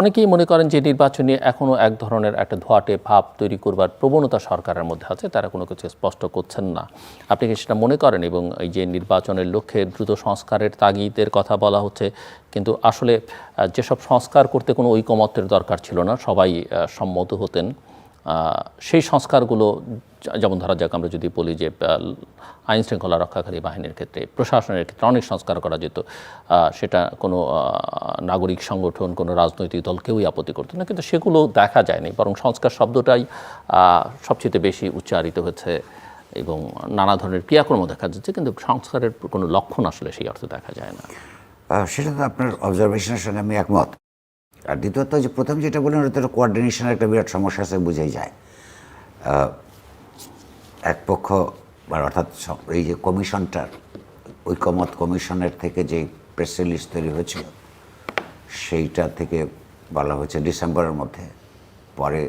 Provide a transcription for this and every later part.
অনেকেই মনে করেন যে নির্বাচনে এখনও এক ধরনের একটা ধোয়াটে ভাব তৈরি করবার প্রবণতা সরকারের মধ্যে আছে, তারা কোনো কিছু স্পষ্ট করছেন না। আপনি কি সেটা মনে করেন? এবং এই যে নির্বাচনের লক্ষ্যে দ্রুত সংস্কারের তাগিদের কথা বলা হচ্ছে, কিন্তু আসলে যেসব সংস্কার করতে কোনো ঐকমত্যের দরকার ছিল না, সবাই সম্মত হতেন। সেই সংস্কারগুলো যেমন ধরা যাক আমরা যদি বলি যে আইন শৃঙ্খলা রক্ষাকারী বাহিনীর ক্ষেত্রে, প্রশাসনের ক্ষেত্রে অনেক সংস্কার করা যেত। সেটা কোনো নাগরিক সংগঠন, কোনো রাজনৈতিক দল কেউই আপত্তি করতো না। কিন্তু সেগুলো দেখা যায়নি। বরং সংস্কার শব্দটাই সবচেয়ে বেশি উচ্চারিত হয়েছে এবং নানা ধরনের ক্রিয়াকর্ম দেখা যাচ্ছে। কিন্তু সংস্কারের কোনো লক্ষণ আসলে সেই অর্থে দেখা যায় না। সেটা তো আপনার অবজারভেশনের সঙ্গে আমি একমত। আর দ্বিতীয়ত যে, প্রথম যেটা বললেন, ওটা তো কোঅর্ডিনেশনের একটা বিরাট সমস্যা আছে, বুঝেই যায়। এক পক্ষ বা অর্থাৎ এই যে কমিশনটার ঐকমত কমিশনের থেকে যে প্রেস রিলিজ তৈরি হয়েছিল, সেইটা থেকে বলা হয়েছে ডিসেম্বরের মধ্যে। পরে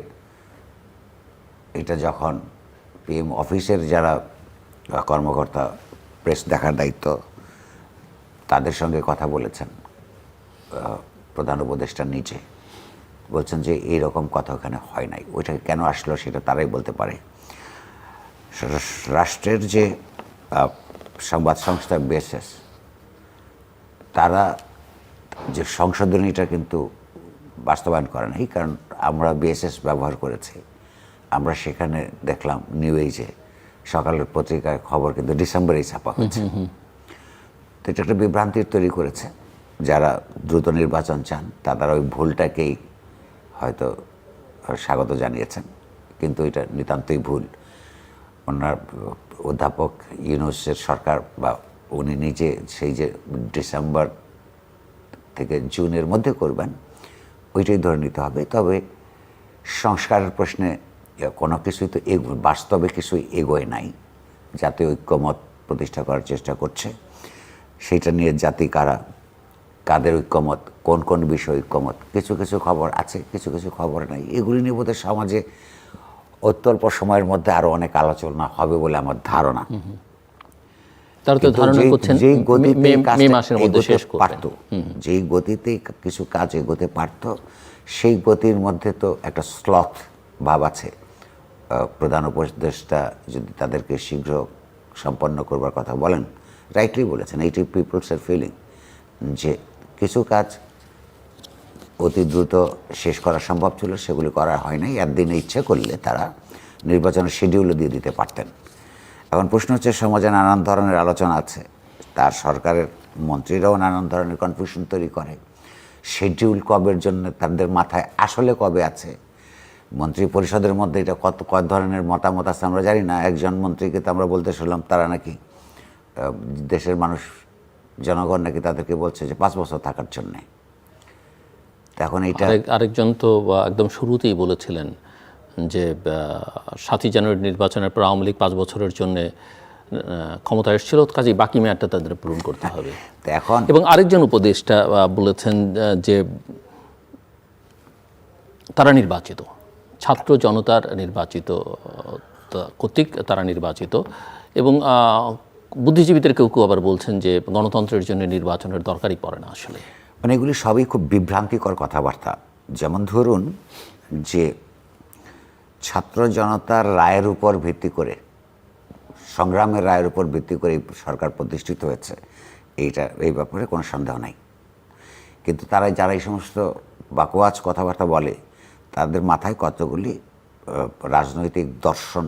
এটা যখন পিএম অফিসের যারা কর্মকর্তা প্রেস দেখার দায়িত্ব, তাদের সঙ্গে কথা বলেছেন প্রধান উপদেষ্টা নিচে বলছেন যে এই রকম কথা ওখানে হয় নাই। ওইটা কেন আসলো সেটা তারাই বলতে পারে। রাষ্ট্রের যে সংবাদ সংস্থা বিএসএস তারা যে সংশোধনীটা কিন্তু বাস্তবায়ন করে নাই কারণ আমরা বিএসএস ব্যবহার করেছি। আমরা সেখানে দেখলাম নিউ এইজে সকালের পত্রিকায় খবর কিন্তু ডিসেম্বরেই ছাপা হয়েছে। তো এটা একটা বিভ্রান্তির তৈরি করেছে। যারা দ্রুত নির্বাচন চান তারা ওই ভুলটাকেই হয়তো স্বাগত জানিয়েছেন। কিন্তু এটা নিতান্তই ভুল। ওনার অধ্যাপক ইউনুসের সরকার বা উনি নিজে সেই যে ডিসেম্বর থেকে জুনের মধ্যে করবেন, ওইটাই ধরে নিতে হবে। তবে সংস্কারের প্রশ্নে কোনো কিছুই তো এগো, বাস্তবে কিছুই এগোয় নাই, জাতীয় ঐক্যমত প্রতিষ্ঠা করার চেষ্টা করছে। সেইটা নিয়ে জাতি কারা, কাদের ঐক্যমত, কোন কোন বিষয় ঐক্যমত, কিছু কিছু খবর আছে, কিছু কিছু খবর নাই। এগুলি নিয়ে বোধহয় সমাজে অত্যল্প সময়ের মধ্যে আরও অনেক আলোচনা হবে বলে আমার ধারণা। যেই- গতিতে কিছু কাজ এগোতে পারত সেই গতির মধ্যে তো একটা স্লথ ভাব আছে। প্রধান উপদেষ্টা যদি তাদেরকে শীঘ্র সম্পন্ন করবার কথা বলেন রাইটলি বলেছেন এইটি পিপলসের ফিলিং যে কিছু কাজ অতি দ্রুত শেষ করা সম্ভব ছিল, সেগুলি করা হয় নাই। একদিনে ইচ্ছে করলে তারা নির্বাচনের শিডিউলও দিয়ে দিতে পারতেন। এখন প্রশ্ন হচ্ছে, সমাজে নানান ধরনের আলোচনা আছে। তার সরকারের মন্ত্রীরাও নানান ধরনের কনফিউশন তৈরি করে। শিডিউল কবের জন্য, তাদের মাথায় আসলে কবে আছে? মন্ত্রী পরিষদের মধ্যে এটা কত কত ধরনের মতামত আছে আমরা জানি না। একজন মন্ত্রীকে তো আমরা বলতে শুনলাম, তারা নাকি দেশের মানুষ, জনগণ নাকি তাদেরকে বলছে যে পাঁচ বছর থাকার জন্যে। এখন আরেক আরেকজন তো একদম শুরুতেই বলেছিলেন যে সাতই জানুয়ারি নির্বাচনের পর আওয়ামী লীগ পাঁচ বছরের জন্য ক্ষমতা এসেছিল কাজেই বাকি মেয়াদটা তাদের পূরণ করতে হবে। এখন এবং আরেকজন উপদেষ্টা বলেছেন যে তারা নির্বাচিত ছাত্র জনতার নির্বাচিত কর্তৃক তারা নির্বাচিত এবং বুদ্ধিজীবীদের কেউ কেউ আবার বলছেন যে গণতন্ত্রের জন্য নির্বাচনের দরকারই পড়ে না আসলে। মানে এগুলি সবই খুব বিভ্রান্তিকর কথাবার্তা। যেমন ধরুন যে ছাত্র জনতার রায়ের উপর ভিত্তি করে, সংগ্রামের রায়ের উপর ভিত্তি করে সরকার প্রতিষ্ঠিত হয়েছে, এইটা, এই ব্যাপারে কোনো সন্দেহ নাই। কিন্তু তারা যারা এই সমস্ত বাকোয়াজ কথাবার্তা বলে, তাদের মাথায় কতগুলি রাজনৈতিক দর্শন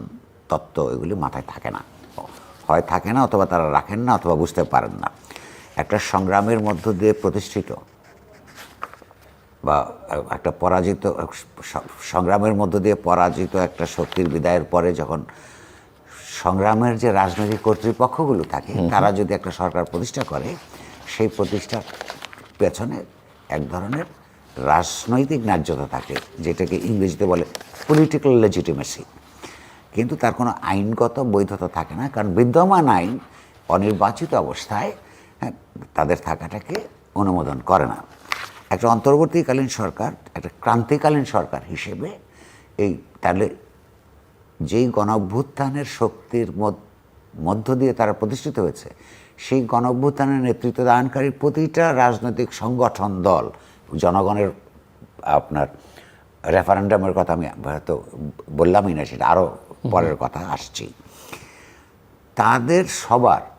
তত্ত্ব এগুলি মাথায় থাকে না। হয় থাকে না অথবা তারা রাখেন না অথবা বুঝতে পারেন না। একটা সংগ্রামের মধ্য দিয়ে প্রতিষ্ঠিত বা একটা পরাজিত সংগ্রামের মধ্য দিয়ে পরাজিত একটা শক্তির বিদায়ের পরে যখন সংগ্রামের যে রাজনৈতিক কর্তৃপক্ষগুলো থাকে তারা যদি একটা সরকার প্রতিষ্ঠা করে সেই প্রতিষ্ঠার পেছনে এক ধরনের রাজনৈতিক ন্যায্যতা থাকে যেটাকে ইংরেজিতে বলে পলিটিক্যাল লেজিটিমেসি কিন্তু তার কোনো আইনগত বৈধতা থাকে না কারণ বিদ্যমান আইন অনির্বাচিত অবস্থায় তাদের থাকাটাকে অনুমোদন করে না। একটা অন্তর্বর্তীকালীন সরকার একটা ক্রান্তিকালীন সরকার হিসেবে এই তাহলে যেই গণঅভ্যুত্থানের শক্তির মধ্য- দিয়ে তারা প্রতিষ্ঠিত হয়েছে সেই গণঅভ্যুত্থানের নেতৃত্ব দানকারী প্রতিটা রাজনৈতিক সংগঠন দল জনগণের আপনার রেফারেন্ডামের কথা আমি হয়তো বললামই না সেটা আরও পরের কথা আসছি তাদের সবার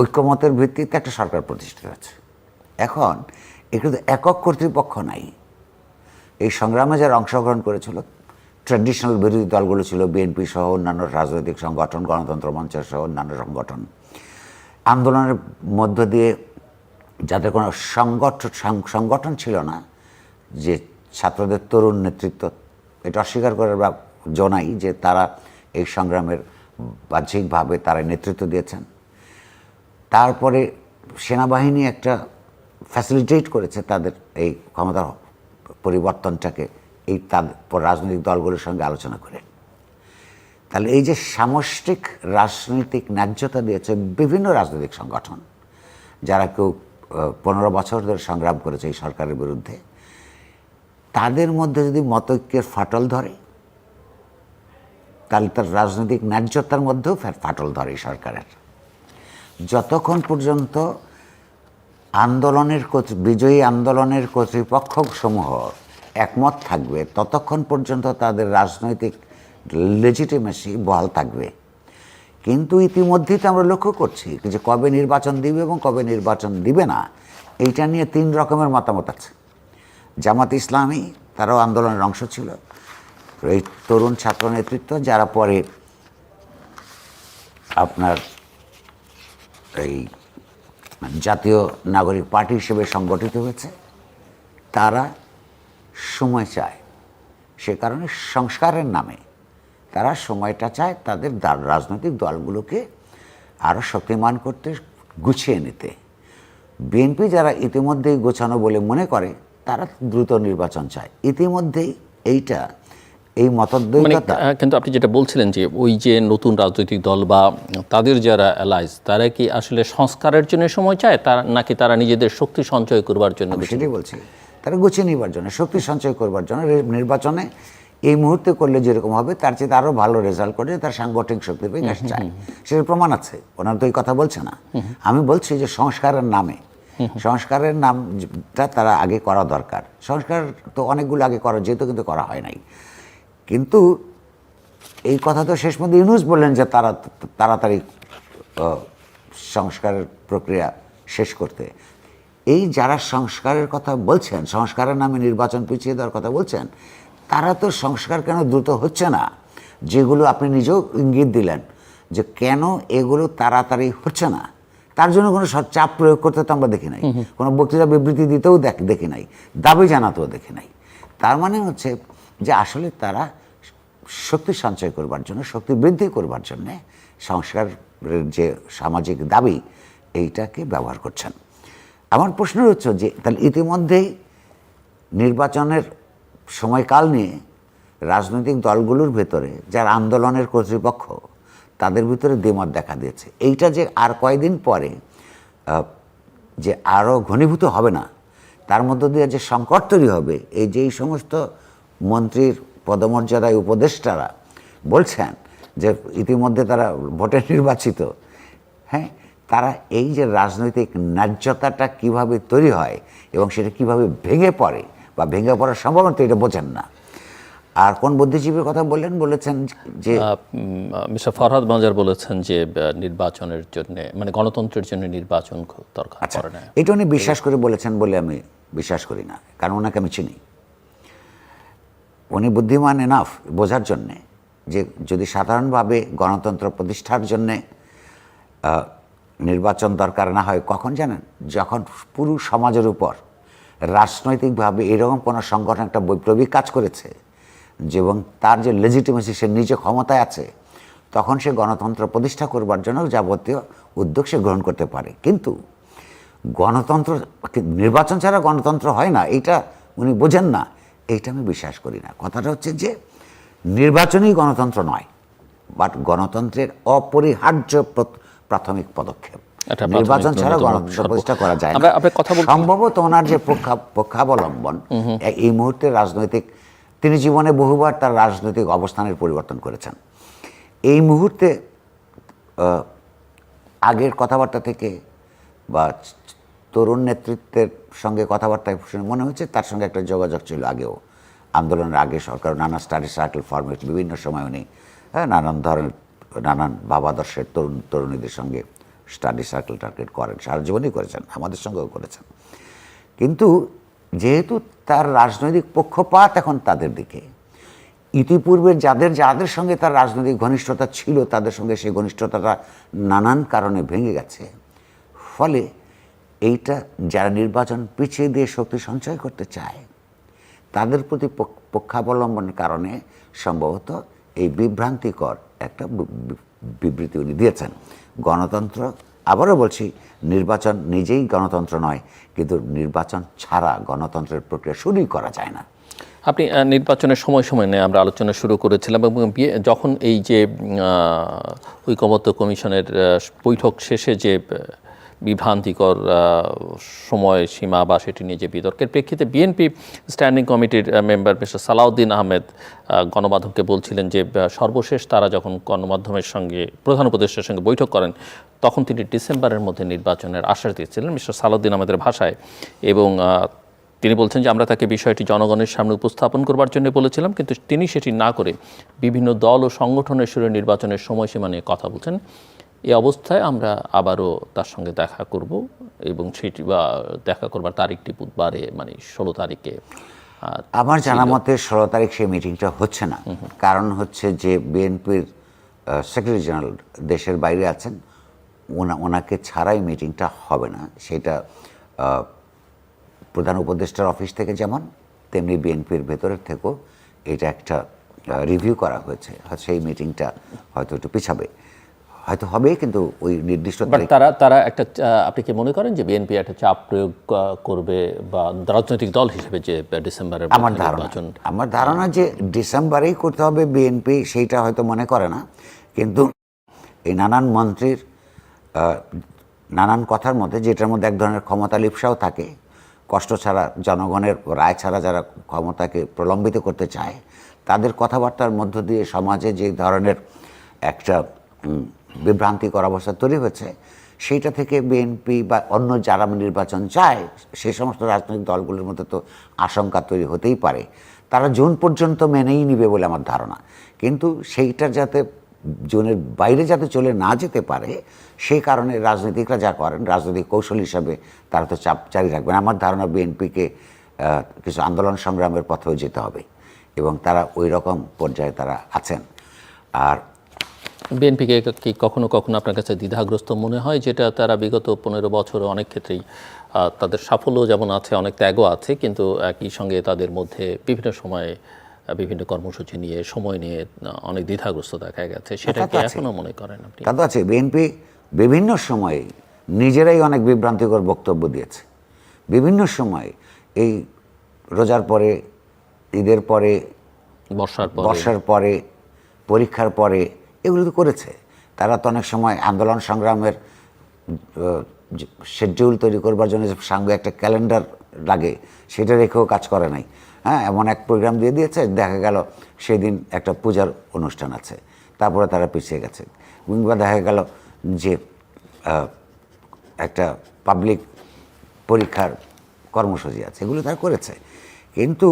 ঐক্যমতের ভিত্তিতে একটা সরকার প্রতিষ্ঠিত আছে এখন এগুলো একক কর্তৃপক্ষ নাই। এই সংগ্রামে যারা অংশগ্রহণ করেছিল ট্র্যাডিশনাল বিরোধী দলগুলো ছিল বিএনপি সহ অন্যান্য রাজনৈতিক সংগঠন, গণতন্ত্র মঞ্চ সহ অন্যান্য সংগঠন। আন্দোলনের মধ্য দিয়ে যাদের কোনো সংগঠন সংগঠন ছিল না, যে ছাত্রদের তরুণ নেতৃত্ব, এটা অস্বীকার করার বা জনাই যে তারা এই সংগ্রামের বাহ্যিকভাবে তারা নেতৃত্ব দিয়েছেন। তারপরে সেনাবাহিনী একটা ফ্যাসিলিটেট করেছে তাদের এই ক্ষমতার পরিবর্তনটাকে, এই তাদের রাজনৈতিক দলগুলোর সঙ্গে আলোচনা করে। তাহলে এই যে সামষ্টিক রাজনৈতিক ন্যায্যতা দিয়েছে বিভিন্ন রাজনৈতিক সংগঠন, যারা কেউ পনেরো বছর ধরে সংগ্রাম করেছে এই সরকারের বিরুদ্ধে, তাদের মধ্যে যদি মতৈক্যের ফাটল ধরে, তাহলে তার রাজনৈতিক ন্যায্যতার মধ্যেও ফাটল ধরে সরকারের। যতক্ষণ পর্যন্ত আন্দোলনের বিজয়ী আন্দোলনের কর্তৃপক্ষ সমূহ একমত থাকবে, ততক্ষণ পর্যন্ত তাদের রাজনৈতিক লেজিটিমেসি বহাল থাকবে। কিন্তু ইতিমধ্যেই তো আমরা লক্ষ্য করছি যে কবে নির্বাচন দিবে এবং কবে নির্বাচন দিবে না, এইটা নিয়ে তিন রকমের মতামত আছে। জামাত ইসলামী, তারাও আন্দোলনের অংশ ছিল। এই তরুণ ছাত্র নেতৃত্ব, যারা পরে আপনার এই জাতীয় নাগরিক পার্টি হিসেবে সংগঠিত হয়েছে। তারা সময় চায়। সে কারণে সংস্কারের নামে তারা সময়টা চায় তাদের রাজনৈতিক দলগুলোকে আরও শক্তিমান করতে, গুছিয়ে নিতে। বিএনপি যারা ইতিমধ্যেই গোছানো বলে মনে করে, তারা দ্রুত নির্বাচন চায়। ইতিমধ্যেই এইটা এই মানে মতদ্বৈততা কিন্তু আপনি যেটা বলছিলেন যে ওই যে নতুন রাজনৈতিক দল বা তাদের যারা অ্যালাইজ তারা কি আসলে সংস্কারের জন্য সময় চায়? তারা নাকি তারা নিজেদের শক্তি সঞ্চয় করবার জন্য সেটাই বলছি। তারা গুছিয়ে নিবার জন্য শক্তি সঞ্চয় করবার জন্য নির্বাচনে এই মুহূর্তে করলে যেরকম হবে তার চেয়ে আরও ভালো রেজাল্ট করে তার সাংগঠনিক শক্তি কাছে চায়। সেটার প্রমাণ আছে ওনার তো এই কথা বলছে না। আমি বলছি যে সংস্কারের নামে সংস্কারের নামটা তারা আগে করা দরকার। সংস্কার তো অনেকগুলো আগে করা যেত কিন্তু করা হয় নাই। কিন্তু এই কথা তো শেষ পর্যন্ত ইউনুস বললেন যে তারা তাড়াতাড়ি সংস্কারের প্রক্রিয়া শেষ করতে। এই যারা সংস্কারের কথা বলছেন সংস্কারের নামে নির্বাচন পিছিয়ে দেওয়ার কথা বলছেন তারা তো সংস্কার কেন দ্রুত হচ্ছে না? যেগুলো আপনি নিজেও ইঙ্গিত দিলেন যে কেন এগুলো তাড়াতাড়ি হচ্ছে না? তার জন্য কোনো সব চাপ প্রয়োগ করতে তো আমরা দেখি নাই। কোনো বক্তৃতা বিবৃতি দিতেও দেখি নাই। দাবি জানাতেও দেখি নাই। তার মানে হচ্ছে যে আসলে তারা শক্তি সঞ্চয় করবার জন্য, শক্তি বৃদ্ধি করবার জন্য সংস্কারের যে সামাজিক দাবি, এইটাকে ব্যবহার করছেন। আমার প্রশ্ন হচ্ছে যে, তাহলে ইতিমধ্যেই নির্বাচনের সময়কাল নিয়ে রাজনৈতিক দলগুলোর ভেতরে যারা আন্দোলনের কর্তৃপক্ষ, তাদের ভিতরে দ্বিমত দেখা দিয়েছে। এইটা যে আর কয়দিন পরে যে আরও ঘনীভূত হবে না, তার মধ্য দিয়ে যে সংকট তৈরি হবে, এই যে এই সমস্ত মন্ত্রীর পদমর্যাদায় উপদেষ্টারা বলছেন যে ইতিমধ্যে তারা ভোটে নির্বাচিত। হ্যাঁ তারা এই যে রাজনৈতিক ন্যায্যতাটা কীভাবে তৈরি হয় এবং সেটা কীভাবে ভেঙে পড়ে বা ভেঙে পড়ার সম্ভাবনা তো এটা বোঝেন না। আর কোন বুদ্ধিজীবীর কথা বললেন? বলেছেন যে মিস্টার ফরহাদ মাজার বলেছেন যে নির্বাচনের জন্য মানে গণতন্ত্রের জন্য নির্বাচন খুব দরকার আচ্ছা এটা উনি বিশ্বাস করে বলেছেন বলে আমি বিশ্বাস করি না কারণ ওনাকে আমি চিনি। উনি বুদ্ধিমান এনাফ বোঝার জন্যে যে যদি সাধারণভাবে গণতন্ত্র প্রতিষ্ঠার জন্যে নির্বাচন দরকার না হয়, কখন জানেন? যখন পুরো সমাজের উপর রাজনৈতিকভাবে এরকম কোনো সংগঠন একটা বৈপ্লবিক কাজ করেছে এবং তার যে লেজিটিমেসি সে নিজে ক্ষমতায় আছে, তখন সে গণতন্ত্র প্রতিষ্ঠা করবার জন্য যাবতীয় উদ্যোগ সে গ্রহণ করতে পারে। কিন্তু গণতন্ত্র, নির্বাচন ছাড়া গণতন্ত্র হয় না এটা উনি বোঝেন না। এইটা আমি বিশ্বাস করি না। কথাটা হচ্ছে যে নির্বাচনই গণতন্ত্র নয় বাট গণতন্ত্রের অপরিহার্য প্রাথমিক পদক্ষেপ। নির্বাচন ছাড়া গণতন্ত্র প্রতিষ্ঠা করা যায় না। সম্ভবত ওনার যে পক্ষা- পক্ষাবলম্বন এই মুহূর্তে রাজনৈতিক তিনি জীবনে বহুবার তার রাজনৈতিক অবস্থানের পরিবর্তন করেছেন। এই মুহূর্তে আগের কথাবার্তা থেকে বা তরুণ নেতৃত্বের সঙ্গে কথাবার্তায় শুনে মনে হচ্ছে তার সঙ্গে একটা যোগাযোগ ছিল আগেও। আন্দোলনের আগে সরকার নানা স্টাডি সার্কেল ফর্মেট বিভিন্ন সময় উনি হ্যাঁ, নানান ধরনের নানান ভাবাদর্শের তরুণ তরুণীদের সঙ্গে স্টাডি সার্কেল টার্গেট করেন সারা জীবনই করেছেন আমাদের সঙ্গেও করেছেন। কিন্তু যেহেতু তার রাজনৈতিক পক্ষপাত এখন তাদের দিকে ইতিপূর্বে যাদের যাদের সঙ্গে তার রাজনৈতিক ঘনিষ্ঠতা ছিল তাদের সঙ্গে সেই ঘনিষ্ঠতাটা নানান কারণে ভেঙে গেছে। ফলে এইটা যারা নির্বাচন পিছিয়ে দিয়ে শক্তি সঞ্চয় করতে চায়, তাদের প্রতি পক্ষ- পক্ষাবলম্বনের কারণে সম্ভবত এই বিভ্রান্তিকর একটা বিবৃতি উনি দিয়েছেন। গণতন্ত্র, আবারও বলছি, নির্বাচন নিজেই গণতন্ত্র নয়, কিন্তু নির্বাচন ছাড়া গণতন্ত্রের প্রক্রিয়া শুরুই করা যায় না। আপনি নির্বাচনের সময় সময় নিয়ে আমরা আলোচনা শুরু করেছিলাম এবং যখন এই যে ঐকমত্য কমিশনের বৈঠক শেষে যে বিভ্রান্তিকর আহ, সময়সীমা বা সেটি নিয়ে যে বিতর্কের প্রেক্ষিতে বিএনপি স্ট্যান্ডিং কমিটির মেম্বার মিস্টার সালাউদ্দিন আহমেদ গণমাধ্যমকে বলছিলেন যে সর্বশেষ তারা যখন গণমাধ্যমের সঙ্গে প্রধান উপদেষ্টার সঙ্গে বৈঠক করেন তখন তিনি ডিসেম্বরের মধ্যে নির্বাচনের আশ্বাস দিয়েছিলেন মিস্টার সালাউদ্দিন আহমেদের ভাষায় এবং তিনি বলছেন যে আমরা তাকে বিষয়টি জনগণের সামনে উপস্থাপন করবার জন্য বলেছিলাম কিন্তু তিনি সেটি না করে বিভিন্ন দল ও সংগঠনের সুরে নির্বাচনের সময়সীমা নিয়ে কথা বলছেন। এই অবস্থায় আমরা আবারও তার সঙ্গে দেখা করব এবং সেটি বা দেখা করবার তারিখটি বুধবারে মানে ষোলো তারিখে আমার জানা মতে ষোলো তারিখ সেই মিটিংটা হচ্ছে না। কারণ হচ্ছে যে বিএনপির সেক্রেটারি জেনারেল দেশের বাইরে আছেন ওনা ওনাকে ছাড়াই মিটিংটা হবে না। সেটা প্রধান উপদেষ্টার অফিস থেকে যেমন তেমনি বিএনপির ভেতরের থেকেও এটা একটা রিভিউ করা হয়েছে। সেই মিটিংটা হয়তো একটু পিছাবে। হয়তো হবে কিন্তু ওই নির্দিষ্ট তারা তারা একটা আপনি কি মনে করেন যে বিএনপি একটা চাপ প্রয়োগ করবে বা রাজনৈতিক দল হিসেবে যে ডিসেম্বরের আমার ধারণা আমার ধারণা যে ডিসেম্বরেই করতে হবে বিএনপি সেইটা হয়তো মনে করে না। কিন্তু এই নানান মন্ত্রীর নানান কথার মধ্যে যেটার মধ্যে এক ধরনের ক্ষমতা লিপসাও থাকে কষ্ট ছাড়া জনগণের রায় ছাড়া যারা ক্ষমতাকে প্রলম্বিত করতে চায় তাদের কথাবার্তার মধ্য দিয়ে সমাজে যে ধরনের একটা বিভ্রান্তিকর অবস্থা তৈরি হয়েছে, সেইটা থেকে বিএনপি বা অন্য যারা নির্বাচন চায় সেই সমস্ত রাজনৈতিক দলগুলোর মধ্যে তো আশঙ্কা তৈরি হতেই পারে। তারা জুন পর্যন্ত মেনেই নিবে বলে আমার ধারণা। কিন্তু সেইটা যাতে জুনের বাইরে যাতে চলে না যেতে পারে সেই কারণে রাজনীতিকরা যা করেন, রাজনৈতিক কৌশল হিসাবে তারা তো চাপ জারি রাখবেন। আমার ধারণা বিএনপিকে কিছু আন্দোলন সংগ্রামের পথেও যেতে হবে এবং তারা ওই রকম পর্যায়ে তারা আছেন। আর বিএনপিকে কি কখনো কখনো আপনার কাছে দ্বিধাগ্রস্ত মনে হয়? যেটা তারা বিগত পনেরো বছর অনেক ক্ষেত্রেই তাদের সাফল্য যেমন আছে অনেক ত্যাগও আছে কিন্তু একই সঙ্গে তাদের মধ্যে বিভিন্ন সময়ে বিভিন্ন কর্মসূচি নিয়ে সময় নিয়ে অনেক দ্বিধাগ্রস্ত দেখা গেছে। সেটা কি তো আছে। এখনও মনে করেন আপনি? তা তো আছে। বিএনপি বিভিন্ন সময়ে নিজেরাই অনেক বিভ্রান্তিকর বক্তব্য দিয়েছে। বিভিন্ন সময়ে এই রোজার পরে ঈদের পরে বর্ষার পর। বর্ষার পরে পরীক্ষার পরে এগুলো তো করেছে। তারা তো অনেক সময় আন্দোলন সংগ্রামের শেডিউল তৈরি করবার জন্য যে সঙ্গে একটা ক্যালেন্ডার লাগে, সেটা রেখেও কাজ করে নাই। হ্যাঁ এমন এক প্রোগ্রাম দিয়ে দিয়েছে, দেখা গেল সেদিন একটা পূজার অনুষ্ঠান আছে, তারপরে তারা পিছিয়ে গেছে। কিংবা দেখা গেল যে একটা পাবলিক পরীক্ষার কর্মসূচি আছে, এগুলো তারা করেছে। কিন্তু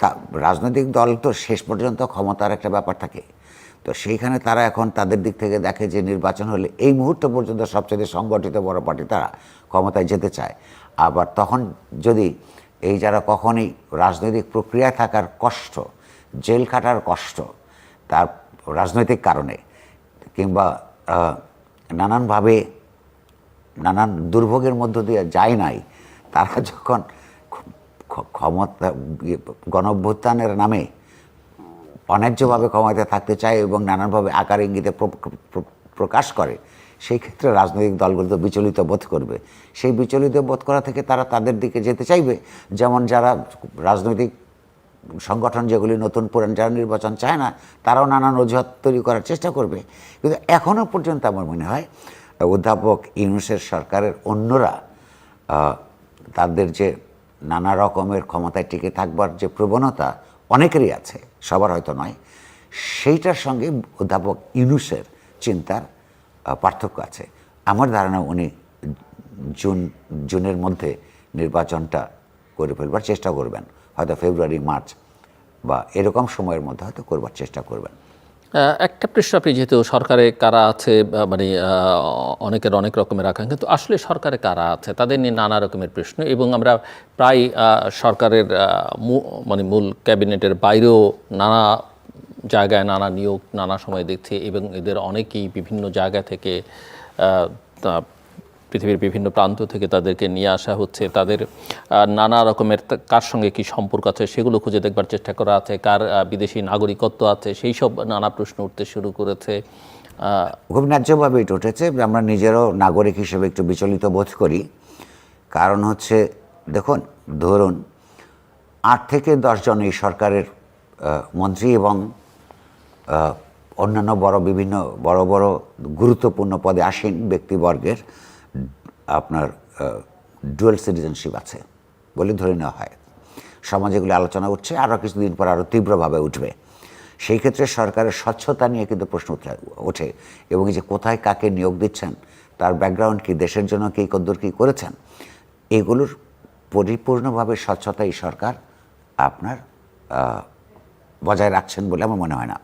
তা, রাজনৈতিক দল তো শেষ পর্যন্ত ক্ষমতার একটা ব্যাপার থাকে। তো সেইখানে তারা এখন তাদের দিক থেকে দেখে যে নির্বাচন হলে এই মুহূর্ত পর্যন্ত সবচেয়ে সংগঠিত বড় পার্টি তারা ক্ষমতায় যেতে চায়। আবার তখন যদি এই যারা কখনই রাজনৈতিক প্রক্রিয়ায় থাকার কষ্ট, জেল খাটার কষ্ট তার রাজনৈতিক কারণে কিংবা নানানভাবে নানান দুর্ভোগের মধ্য দিয়ে যায় নাই, তারা যখন ক্ষমতা গণঅভ্যুত্থানের নামে অন্যায্যভাবে ক্ষমতায় থাকতে চায় এবং নানানভাবে আকার ইঙ্গিতে প্র- প্র- প্রকাশ করে, সেই ক্ষেত্রে রাজনৈতিক দলগুলো তো বিচলিত বোধ করবে। সেই বিচলিত বোধ করা থেকে তারা তাদের দিকে যেতে চাইবে। যেমন যারা রাজনৈতিক সংগঠন যেগুলি নতুন পুরান যারা নির্বাচন চায় না, তারাও নানান অজুহাত তৈরি করার চেষ্টা করবে। কিন্তু এখনও পর্যন্ত আমার মনে হয়, অধ্যাপক ইউনুসের সরকারের অন্যরা তাদের যে নানা রকমের ক্ষমতায় টিকে থাকবার যে প্রবণতা অনেকেরই আছে, সবার হয়তো নয়। সেইটার সঙ্গে অধ্যাপক ইউনুসের চিন্তার পার্থক্য আছে। আমার ধারণা উনি জুন, জুনের মধ্যে নির্বাচনটা করে ফেলবার চেষ্টা করবেন। হয়তো ফেব্রুয়ারি, মার্চ বা এরকম সময়ের মধ্যে হয়তো করবার চেষ্টা করবেন। একটা প্রশ্ন আপনি যেহেতু সরকারে কারা আছে মানে অনেকের অনেক রকমের আকাঙ্ক্ষা, কিন্তু আসলে সরকারে কারা আছে তাদের নিয়ে নানা রকমের প্রশ্ন এবং আমরা প্রায় সরকারের মানে মূল ক্যাবিনেটের বাইরেও নানা জায়গায় নানা নিয়োগ নানা সময় দেখছি এবং এদের অনেকেই বিভিন্ন জায়গা থেকে পৃথিবীর বিভিন্ন প্রান্ত থেকে তাদেরকে নিয়ে আসা হচ্ছে। তাদের নানা রকমের কার সঙ্গে কি সম্পর্ক আছে সেগুলো খুঁজে দেখবার চেষ্টা করা আছে। কার বিদেশি নাগরিকত্ব আছে সেই সব নানা প্রশ্ন উঠতে শুরু করেছে। খুব ন্যায্যভাবে এটা উঠেছে। আমরা নিজেরও নাগরিক হিসেবে একটু বিচলিত বোধ করি। কারণ হচ্ছে, দেখুন, ধরুন, আট থেকে দশজন এই সরকারের মন্ত্রী এবং অন্যান্য বড় বিভিন্ন, বড় বড় গুরুত্বপূর্ণ পদে আসীন ব্যক্তিবর্গের আপনার ডুয়েল সিটিজেনশিপ আছে বলে ধরে নেওয়া হয়। সমাজে এগুলো আলোচনা উঠছে আরও কিছুদিন পর আরও তীব্রভাবে উঠবে। সেই ক্ষেত্রে সরকারের স্বচ্ছতা নিয়ে কিন্তু প্রশ্ন ওঠে এবং যে কোথায় কাকে নিয়োগ দিচ্ছেন, তার ব্যাকগ্রাউন্ড কি, দেশের জন্য কী, কদ্দূর কী করেছেন, এগুলোর পরিপূর্ণভাবে স্বচ্ছতা এই সরকার আপনার বজায় রাখছেন বলে আমার মনে হয় না।